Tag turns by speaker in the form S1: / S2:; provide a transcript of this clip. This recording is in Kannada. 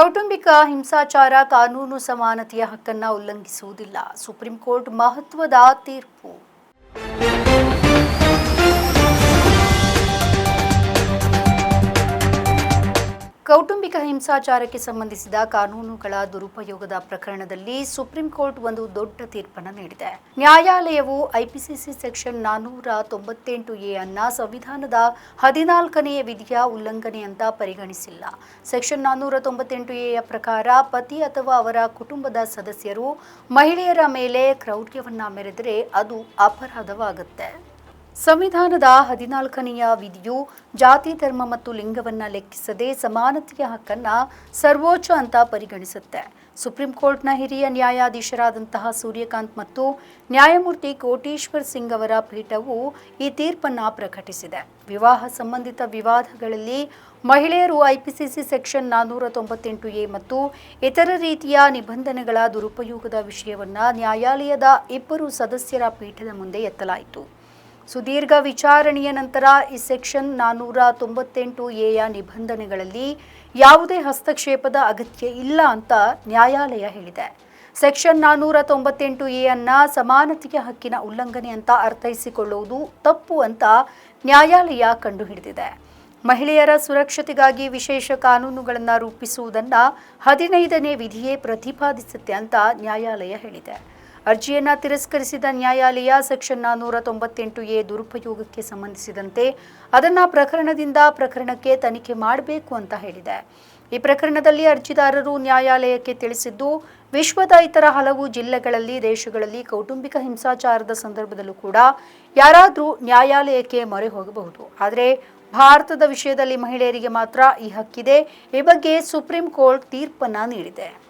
S1: ಕೌಟುಂಬಿಕ ಹಿಂಸಾಚಾರ ಕಾನೂನು ಸಮಾನತೆಯ ಹಕ್ಕನ್ನ ಉಲ್ಲಂಘಿಸುವುದಿಲ್ಲ. ಸುಪ್ರೀಂ ಕೋರ್ಟ್ ಮಹತ್ವದ ತೀರ್ಪು. ಕೌಟುಂಬಿಕ ಹಿಂಸಾಚಾರಕ್ಕೆ ಸಂಬಂಧಿಸಿದ ಕಾನೂನುಗಳ ದುರುಪಯೋಗದ ಪ್ರಕರಣದಲ್ಲಿ ಸುಪ್ರೀಂ ಕೋರ್ಟ್ ಒಂದು ದೊಡ್ಡ ತೀರ್ಪನ್ನು ನೀಡಿದೆ. ನ್ಯಾಯಾಲಯವು ಐಪಿಸಿಸಿ ಸೆಕ್ಷನ್ ನಾನೂರ ತೊಂಬತ್ತೆಂಟು ಎ ಅನ್ನ ಸಂವಿಧಾನದ ಹದಿನಾಲ್ಕನೆಯ ವಿಧಿಯ ಉಲ್ಲಂಘನೆ ಅಂತ ಪರಿಗಣಿಸಿಲ್ಲ. ಸೆಕ್ಷನ್ ನಾನೂರ ತೊಂಬತ್ತೆಂಟು ಎಯ ಪ್ರಕಾರ ಪತಿ ಅಥವಾ ಅವರ ಕುಟುಂಬದ ಸದಸ್ಯರು ಮಹಿಳೆಯರ ಮೇಲೆ ಕ್ರೌರ್ಯವನ್ನ ಮೆರೆದರೆ ಅದು ಅಪರಾಧವಾಗುತ್ತೆ. ಸಂವಿಧಾನದ ಹದಿನಾಲ್ಕನೆಯ ವಿಧಿಯು ಜಾತಿ, ಧರ್ಮ ಮತ್ತು ಲಿಂಗವನ್ನ ಲೆಕ್ಕಿಸದೆ ಸಮಾನತೆಯ ಹಕ್ಕನ್ನ ಸರ್ವೋಚ್ಚ ಅಂತ ಪರಿಗಣಿಸುತ್ತೆ. ಸುಪ್ರೀಂ ಕೋರ್ಟ್ನ ಹಿರಿಯ ನ್ಯಾಯಾಧೀಶರಾದಂತಹ ಸೂರ್ಯಕಾಂತ್ ಮತ್ತು ನ್ಯಾಯಮೂರ್ತಿ ಕೋಟೇಶ್ವರ್ ಸಿಂಗ್ ಅವರ ಪೀಠವು ಈ ತೀರ್ಪನ್ನ ಪ್ರಕಟಿಸಿದೆ. ವಿವಾಹ ಸಂಬಂಧಿತ ವಿವಾದಗಳಲ್ಲಿ ಮಹಿಳೆಯರು ಐಪಿಸಿಸಿ ಸೆಕ್ಷನ್ ನಾನ್ನೂರ ತೊಂಬತ್ತೆಂಟು ಎ ಮತ್ತು ಇತರ ರೀತಿಯ ನಿಬಂಧನೆಗಳ ದುರುಪಯೋಗದ ವಿಷಯವನ್ನ ನ್ಯಾಯಾಲಯದ ಇಬ್ಬರು ಸದಸ್ಯರ ಪೀಠದ ಮುಂದೆ ಎತ್ತಲಾಯಿತು. ಸುದೀರ್ಘ ವಿಚಾರಣೆಯ ನಂತರ ಈ ಸೆಕ್ಷನ್ ನಾನ್ನೂರ ತೊಂಬತ್ತೆಂಟು ಎಯ ನಿಬಂಧನೆಗಳಲ್ಲಿ ಯಾವುದೇ ಹಸ್ತಕ್ಷೇಪದ ಅಗತ್ಯ ಇಲ್ಲ ಅಂತ ನ್ಯಾಯಾಲಯ ಹೇಳಿದೆ. ಸೆಕ್ಷನ್ ನಾನ್ನೂರ ತೊಂಬತ್ತೆಂಟು ಎ ಅನ್ನ ಸಮಾನತೆಯ ಹಕ್ಕಿನ ಉಲ್ಲಂಘನೆ ಅಂತ ಅರ್ಥೈಸಿಕೊಳ್ಳುವುದು ತಪ್ಪು ಅಂತ ನ್ಯಾಯಾಲಯ ಕಂಡುಹಿಡಿದಿದೆ. ಮಹಿಳೆಯರ ಸುರಕ್ಷತೆಗಾಗಿ ವಿಶೇಷ ಕಾನೂನುಗಳನ್ನು ರೂಪಿಸುವುದನ್ನು ಹದಿನೈದನೇ ವಿಧಿಯೇ ಪ್ರತಿಪಾದಿಸುತ್ತೆ ಅಂತ ನ್ಯಾಯಾಲಯ ಹೇಳಿದೆ. ಅರ್ಜಿಯನ್ನ ತಿರಸ್ಕರಿಸಿದ ನ್ಯಾಯಾಲಯ ಸೆಕ್ಷನ್ ನಾನ್ನೂರ ತೊಂಬತ್ತೆಂಟು ಎ ದುರುಪಯೋಗಕ್ಕೆ ಸಂಬಂಧಿಸಿದಂತೆ ಅದನ್ನು ಪ್ರಕರಣದಿಂದ ಪ್ರಕರಣಕ್ಕೆ ತನಿಖೆ ಮಾಡಬೇಕು ಅಂತ ಹೇಳಿದೆ. ಈ ಪ್ರಕರಣದಲ್ಲಿ ಅರ್ಜಿದಾರರು ನ್ಯಾಯಾಲಯಕ್ಕೆ ತಿಳಿಸಿದ್ದು, ವಿಶ್ವದ ಇತರ ಹಲವು ಜಿಲ್ಲೆಗಳಲ್ಲಿ, ದೇಶಗಳಲ್ಲಿ ಕೌಟುಂಬಿಕ ಹಿಂಸಾಚಾರದ ಸಂದರ್ಭದಲ್ಲೂ ಕೂಡ ಯಾರಾದರೂ ನ್ಯಾಯಾಲಯಕ್ಕೆ ಮೊರೆ ಹೋಗಬಹುದು. ಆದರೆ ಭಾರತದ ವಿಷಯದಲ್ಲಿ ಮಹಿಳೆಯರಿಗೆ ಮಾತ್ರ ಈ ಹಕ್ಕಿದೆ. ಈ ಬಗ್ಗೆ ಸುಪ್ರೀಂ ಕೋರ್ಟ್ ತೀರ್ಪನ್ನು ನೀಡಿದೆ.